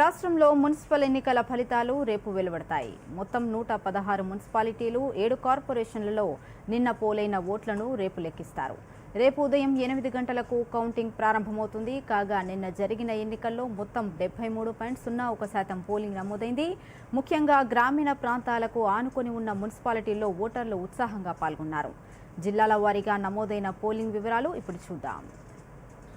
రాష్ట్రంలో మున్సిపల్ ఎన్నికల ఫలితాలు రేపు వెలువడతాయి. మొత్తం నూట పదహారు మున్సిపాలిటీలు ఏడు కార్పొరేషన్లలో నిన్న పోలైన ఓట్లను రేపు లెక్కిస్తారు. రేపు ఉదయం ఎనిమిది గంటలకు కౌంటింగ్ ప్రారంభమవుతుంది. కాగా నిన్న జరిగిన ఎన్నికల్లో మొత్తం డెబ్బై మూడు పాయింట్ సున్నా ఒక శాతం పోలింగ్ నమోదైంది. ముఖ్యంగా గ్రామీణ ప్రాంతాలకు ఆనుకొని ఉన్న మున్సిపాలిటీల్లో ఓటర్లు ఉత్సాహంగా పాల్గొన్నారు. జిల్లాల వారీగా నమోదైన పోలింగ్ వివరాలు ఇప్పుడు చూద్దాం.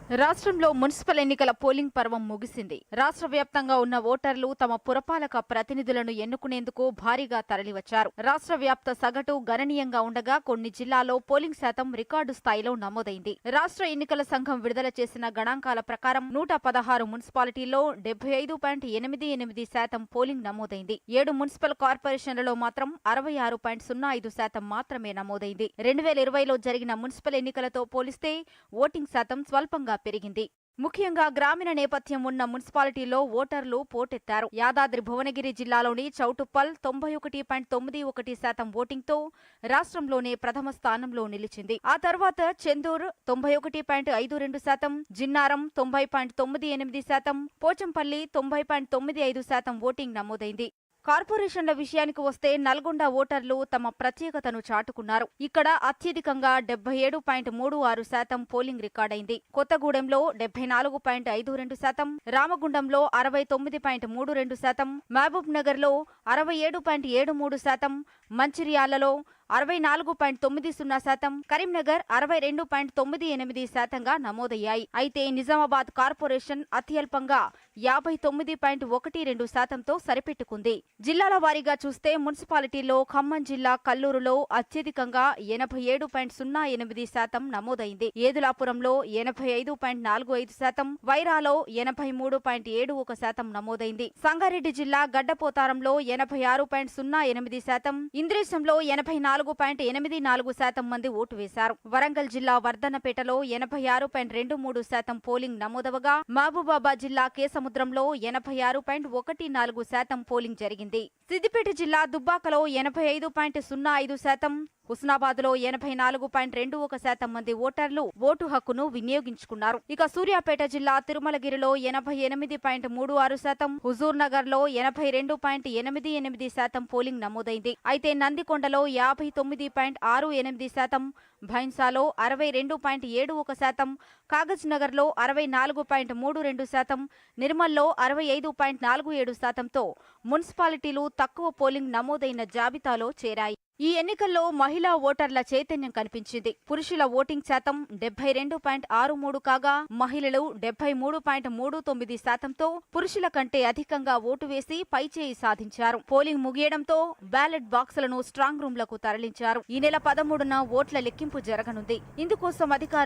రాష్ట్రంలో మున్సిపల్ ఎన్నికల పోలింగ్ పర్వం ముగిసింది. రాష్ట్ర వ్యాప్తంగా ఉన్న ఓటర్లు తమ పురపాలక ప్రతినిధులను ఎన్నుకునేందుకు భారీగా తరలివచ్చారు. రాష్ట్ర వ్యాప్త సగటు గణనీయంగా ఉండగా కొన్ని జిల్లాల్లో పోలింగ్ శాతం రికార్డు స్థాయిలో నమోదైంది. రాష్ట్ర ఎన్నికల సంఘం విడుదల చేసిన గణాంకాల ప్రకారం నూట పదహారు మున్సిపాలిటీల్లో డెబ్బై ఐదు పాయింట్ ఎనిమిది ఎనిమిది శాతం పోలింగ్ నమోదైంది. ఏడు మున్సిపల్ కార్పొరేషన్లలో మాత్రం అరవై ఆరు పాయింట్ సున్నా ఐదు శాతం మాత్రమే నమోదైంది. రెండు వేల ఇరవైలో జరిగిన మున్సిపల్ ఎన్నికలతో పోలిస్తే ఓటింగ్ శాతం స్వల్పంగా పెరిగింది. ముఖ్యంగా గ్రామీణ నేపథ్యం ఉన్న మున్సిపాలిటీలో ఓటర్లు పోటెత్తారు. యాదాద్రి భువనగిరి జిల్లాలోని చౌటుప్పల్ తొంభై ఒకటి పాయింట్ తొమ్మిది ఒకటి శాతం ఓటింగ్తో రాష్ట్రంలోనే ప్రథమ స్థానంలో నిలిచింది. ఆ తర్వాత చెందూర్ తొంభై ఒకటి పాయింట్ ఐదు రెండు శాతం జిన్నారం తొంభై పాయింట్ తొమ్మిది ఎనిమిది శాతం పోచంపల్లి తొంభై పాయింట్ తొమ్మిది ఐదు శాతం ఓటింగ్ నమోదైంది. కార్పొరేషన్ల విషయానికి వస్తే నల్గొండ ఓటర్లు తమ ప్రత్యేకతను చాటుకున్నారు. ఇక్కడ అత్యధికంగా డెబ్బై ఏడు పాయింట్ మూడు ఆరు శాతం పోలింగ్ రికార్డైంది. కొత్తగూడెంలో డెబ్బై నాలుగు పాయింట్ ఐదు రెండు శాతం రామగుండంలో అరవై తొమ్మిది పాయింట్ మూడు రెండు శాతం మహబూబ్ నగర్లో అరవై ఏడు పాయింట్ ఏడు మూడు శాతం మంచిర్యాలలో అరవై నాలుగు పాయింట్ తొమ్మిది సున్నా శాతం కరీంనగర్ అరవై రెండు పాయింట్ తొమ్మిది ఎనిమిది శాతంగా నమోదయ్యాయి. అయితే నిజామాబాద్ కార్పొరేషన్ అత్యల్పంగా యాభై తొమ్మిది పాయింట్ ఒకటి రెండు శాతంతో సరిపెట్టుకుంది. జిల్లాల వారీగా చూస్తే మున్సిపాలిటీలో ఖమ్మం జిల్లా కల్లూరులో అత్యధికంగా ఎనభై ఏడు పాయింట్ సున్నా ఎనిమిది శాతం నమోదైంది. ఏదులాపురంలో ఎనభై ఐదు పాయింట్ నాలుగు ఐదు శాతం వైరాలో ఎనభై మూడు పాయింట్ ఏడు ఒక శాతం నమోదైంది. సంగారెడ్డి జిల్లా గడ్డపోతారంలో ఎనభై ఆరు పాయింట్ సున్నా ఎనిమిది శాతం ఇంద్రేశంలో ఎనభై నాలుగు పాయింట్ ఎనిమిది నాలుగు శాతం మంది ఓటు వేశారు. వరంగల్ జిల్లా వర్ధనపేటలో ఎనభై ఆరు పాయింట్ రెండు మూడు శాతం పోలింగ్ నమోదవగా మహబూబాబాద్ జిల్లా కేసముద్రంలో ఎనభై ఆరు పాయింట్ ఒకటి నాలుగు శాతం పోలింగ్ జరిగింది. సిద్దిపేట జిల్లా దుబ్బాకలో ఎనభై ఐదు పాయింట్ సున్నా ఐదు శాతం హుస్నాబాద్లో ఎనభై నాలుగు పాయింట్ రెండు ఒక శాతం మంది ఓటర్లు ఓటు హక్కును వినియోగించుకున్నారు. ఇక సూర్యాపేట జిల్లా తిరుమలగిరిలో ఎనభై ఎనిమిది పాయింట్ మూడు ఆరు శాతం హుజూర్ నగర్లో ఎనభై రెండు పాయింట్ ఎనిమిది ఎనిమిది శాతం పోలింగ్ నమోదైంది. అయితే నందికొండలో యాభై తొమ్మిది పాయింట్ ఆరు ఎనిమిది శాతం భైన్సాలో అరవై రెండు పాయింట్ ఏడు ఒక శాతం కాగజ్ నగర్లో అరవై నాలుగు పాయింట్ మూడు రెండు శాతం నిర్మల్లో అరవై ఐదు పాయింట్ నాలుగు ఏడు శాతంతో మున్సిపాలిటీలు తక్కువ పోలింగ్ నమోదైన జాబితాలో చేరాయి. ఈ ఎన్నికల్లో మహిళా ఓటర్ల చైతన్యం కనిపించింది. పురుషుల ఓటింగ్ శాతం డెబ్బై రెండు పాయింట్ ఆరు మూడు కాగా మహిళలు డెబ్బై మూడు పాయింట్ మూడు తొమ్మిది శాతంతో పురుషుల కంటే అధికంగా ఓటు వేసి పైచేయి సాధించారు. పోలింగ్ ముగియడంతో బ్యాలెట్ బాక్సులను స్ట్రాంగ్ రూమ్లకు తరలించారు. ఈ నెల పదమూడున ఓట్ల లెక్కింపు జరగనుంది. ఇందుకోసం అధికారులు